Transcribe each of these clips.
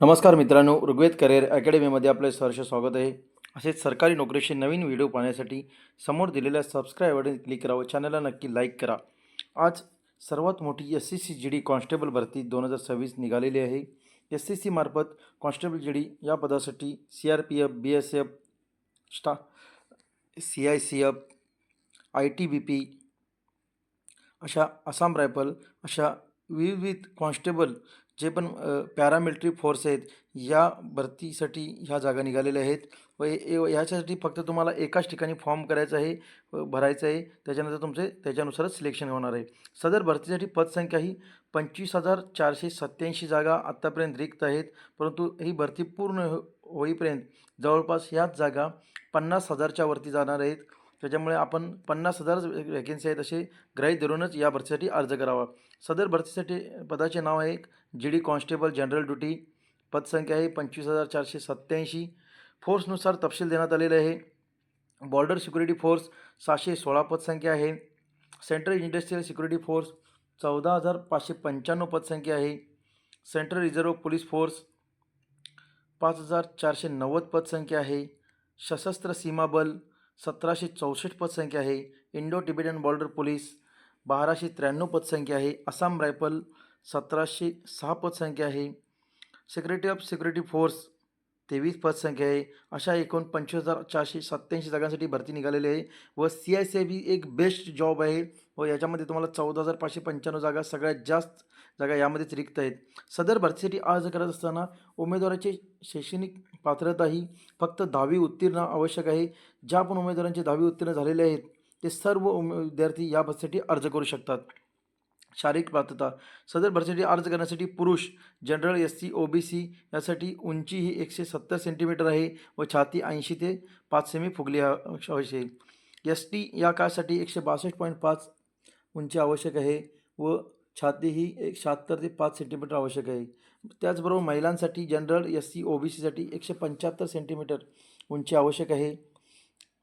नमस्कार मित्रांनो ऋग्वेद करिअर अकॅडमीमध्ये आपले सहर्ष स्वागत आहे. असेच सरकारी नोकरीचे नवीन व्हिडिओ पाहण्यासाठी समोर दिलेल्या सबस्क्राईब बटन क्लिक करा व चॅनलला नक्की लाईक करा. आज सर्वात मोठी S C C G D constable भरती दोन हजार सव्वीस निघालेली आहे. एस सी सी मार्फत कॉन्स्टेबल जी डी या पदासाठी C R P F B S F स्टा C I C F I T B P अशा आसाम रायफल अशा विविध कॉन्स्टेबल जे पण पॅरामिलिटरी फोर्स आहेत या भरतीसाठी ह्या जागा निघालेल्या आहेत. व ह्याच्यासाठी फक्त तुम्हाला एकाच ठिकाणी फॉर्म करायचा आहे भरायचं आहे. त्याच्यानंतर तुमचे त्याच्यानुसारच सिलेक्शन होणार आहे. सदर भरतीसाठी पदसंख्या ही पंचवीस हजार चारशे सत्त्याऐंशी जागा आत्तापर्यंत रिक्त आहेत. परंतु ही भरती पूर्ण हो, होईपर्यंत जवळपास ह्याच जागा पन्नास हजारच्या वरती जाणार आहेत. त्याच्यामुळे आपण पन्नास हजार वॅकेन्सी आहेत असे ग्राह्य धरूनच या भरतीसाठी अर्ज करावा. सदर भरतीसाठी पदाचे नाव आहे G D constable general duty पदसंख्या आहे पंचवीस हजार चारशे सत्त्याऐंशी. फोर्सनुसार तपशील देण्यात आलेले आहे. बॉर्डर सिक्युरिटी फोर्स सहाशे सोळा पदसंख्या आहे. सेंट्रल इंडस्ट्रियल सिक्युरिटी फोर्स चौदा हजार पाचशे पंच्याण्णव पदसंख्या आहे. सेंट्रल रिझर्व्ह पोलीस फोर्स पाच हजार चारशे नव्वद पदसंख्या आहे. सशस्त्र सीमा बल सतराशे चौसष्ट पदसंख्या आहे. इंडो टिबेटन बॉर्डर पोलीस बाराशे त्र्याण्णव पदसंख्या आहे. आसाम रायफल सतराशे सहा पदसंख्या आहे. सेक्रेटरी ऑफ सिक्युरिटी फोर्स तेवीस पदसंख्या आहे. अशा एकूण पंचवीस हजार चारशे सत्त्याऐंशी जागांसाठी भरती निघालेली आहे व C I C I B एक बेस्ट जॉब आहे व याच्यामध्ये तुम्हाला चौदा हजार पाचशे पंच्याण्णव जागा सगळ्यात जास्त जागा यामध्येच रिक्त आहेत. सदर भरतीसाठी अर्ज करत असताना उमेदवाराची शैक्षणिक पात्रता ही फक्त दहावी उत्तीर्ण आवश्यक आहे. ज्या पण उमेदवारांचे दहावी उत्तीर्ण झालेले आहेत ते सर्व उमे विद्यार्थी या भरतीसाठी अर्ज करू शकतात. शारीरिक पात्रता सदर भरतीसाठी अर्ज करण्यासाठी पुरुष general S C O B C यासाठी उंची ही एकशे सत्तर सेंटीमीटर आहे व छाती ऐंशी ते पाच सेमी फुगली आवश्यक आहे एस टी या कासाठी एकशे बासष्ट पॉईंट पाच उंची आवश्यक आहे व छाती ही एक शहात्तर ते पाच सेंटीमीटर आवश्यक आहे. त्याचबरोबर महिलांसाठी general S C O B सीसाठी एकशे पंच्याहत्तर सेंटीमीटर उंची आवश्यक आहे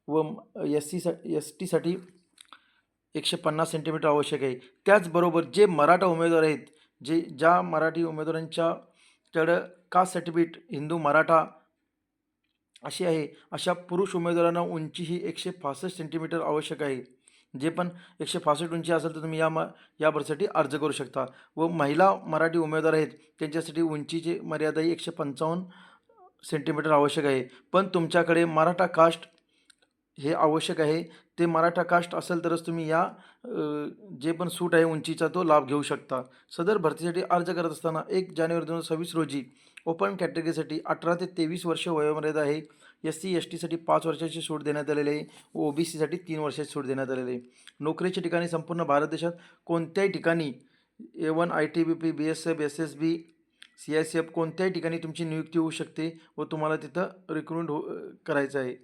व एस सी सा एस टीसाठी एकशे पन्नास सेंटीमीटर आवश्यक आहे. त्याचबरोबर जे मराठा उमेदवार आहेत जे ज्या मराठी उमेदवारांच्याकडं कास्ट सर्टिफिकेट हिंदू मराठा अशी आहे अशा पुरुष उमेदवारांना उंची ही एकशे पासष्ट सेंटीमीटर आवश्यक आहे. जे पण एकशे पासष्ट उंची असेल तर तुम्ही या म या भरसाठी अर्ज करू शकता. व महिला मराठी उमेदवार आहेत त्यांच्यासाठी उंचीची मर्यादा ही एकशे पंचावन्न सेंटीमीटर आवश्यक आहे. पण तुमच्याकडे मराठा कास्ट हे आवश्यक आहे. ते मराठा कास्ट असेल तरच तुम्ही या जे पण सूट आहे उंचीचा तो लाभ घेऊ शकता. सदर भरतीसाठी अर्ज करत असताना एक जानेवारी दोन हजार सव्वीस रोजी ओपन कॅटेगरीसाठी अठरा ते तेवीस वर्ष वयोमर्यादा आहे. एस सी एस टीसाठी पाच वर्षाची सूट देण्यात आलेली आहे. व ओ बी सीसाठी तीन वर्षाची सूट देण्यात आलेली आहे. नोकरीच्या ठिकाणी संपूर्ण भारत देशात कोणत्याही ठिकाणी A one I T B P B S F S S B C I C F कोणत्याही ठिकाणी तुमची नियुक्ती होऊ शकते व तुम्हाला तिथं रिक्रुट हो करायचं आहे.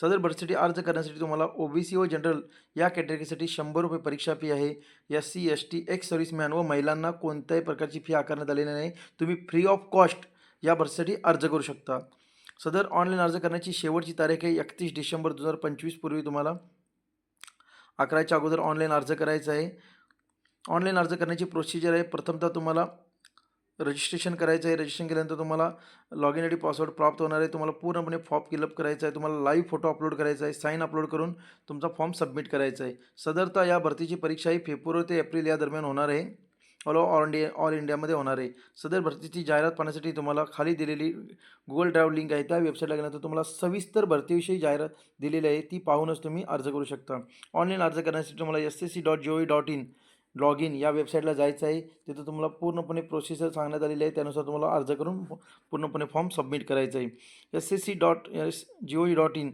सदर भरतीसाठी अर्ज करण्यासाठी तुम्हाला ओ बी सी व जनरल या कॅटेगरीसाठी शंभर रुपये परीक्षा फी आहे. S C S T ex serviceman व महिलांना कोणत्याही प्रकारची फी आकारण्यात आलेली नाही. तुम्ही फ्री ऑफ कॉस्ट या भरतीसाठी अर्ज करू शकता. सदर ऑनलाईन अर्ज करण्याची शेवटची तारीख आहे एकतीस डिसेंबर दोन हजार पंचवीस पूर्वी तुम्हाला अकराच्या अगोदर ऑनलाईन अर्ज करायचा आहे. ऑनलाईन अर्ज करण्याची प्रोसिजर आहे. प्रथमतः तुम्हाला रजिस्ट्रेशन करायचं आहे. रजिस्ट्रेशन केल्यानंतर तुम्हाला log in I D password प्राप्त होणार आहे. तुम्हाला पूर्णपणे फॉर्म फिलअप करायचा आहे. तुम्हाला लाईव्ह फोटो अपलोड करायचा आहे. साईन अपलोड करून तुमचा फॉर्म सबमिट करायचा आहे. सदरता या भरतीची परीक्षा ही फेब्रुवारी ते एप्रिल या दरम्यान होणार आहे. ऑल ऑल इंडिया ऑल इंडियामध्ये होणार आहे. सदर भरतीची जाहिरात पाहण्यासाठी तुम्हाला खाली दिलेली गुगल ड्राईव्ह लिंक आहे. त्या वेबसाईटला गेल्यानंतर तुम्हाला सविस्तर भरतीविषयी जाहिरात दिलेली आहे. ती पाहूनच तुम्ही अर्ज करू शकता. ऑनलाईन अर्ज करण्यासाठी तुम्हाला S S C dot G O dot in log in या वेबसाईटला जायचं आहे. तिथं तुम्हाला पूर्णपणे प्रोसिजर सांगण्यात आलेली आहे. त्यानुसार तुम्हाला अर्ज करून पूर्णपणे फॉर्म सबमिट करायचा आहे. S S C dot S G O dot in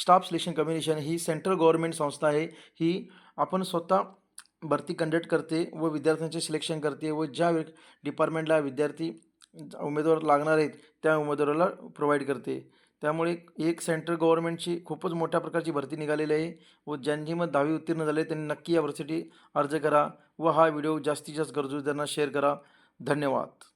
staff selection commission he central government संस्था आहे. ही आपण स्वतः भरती कंडक्ट करते व विद्यार्थ्यांचे सिलेक्शन करते व ज्या डिपार्टमेंटला विद्यार्थी उमेदवार लागणार आहेत त्या उमेदवाराला प्रोव्हाइड करते. त्यामुळे एक सेंट्रल गव्हर्नमेंटची खूपच मोठ्या प्रकारची भरती निघालेली आहे व ज्यांची मग दहावी उत्तीर्ण झाले त्यांनी नक्की या भरतीसाठी अर्ज करा व हा व्हिडिओ जास्तीत जास्त गरजूंना शेअर करा. धन्यवाद.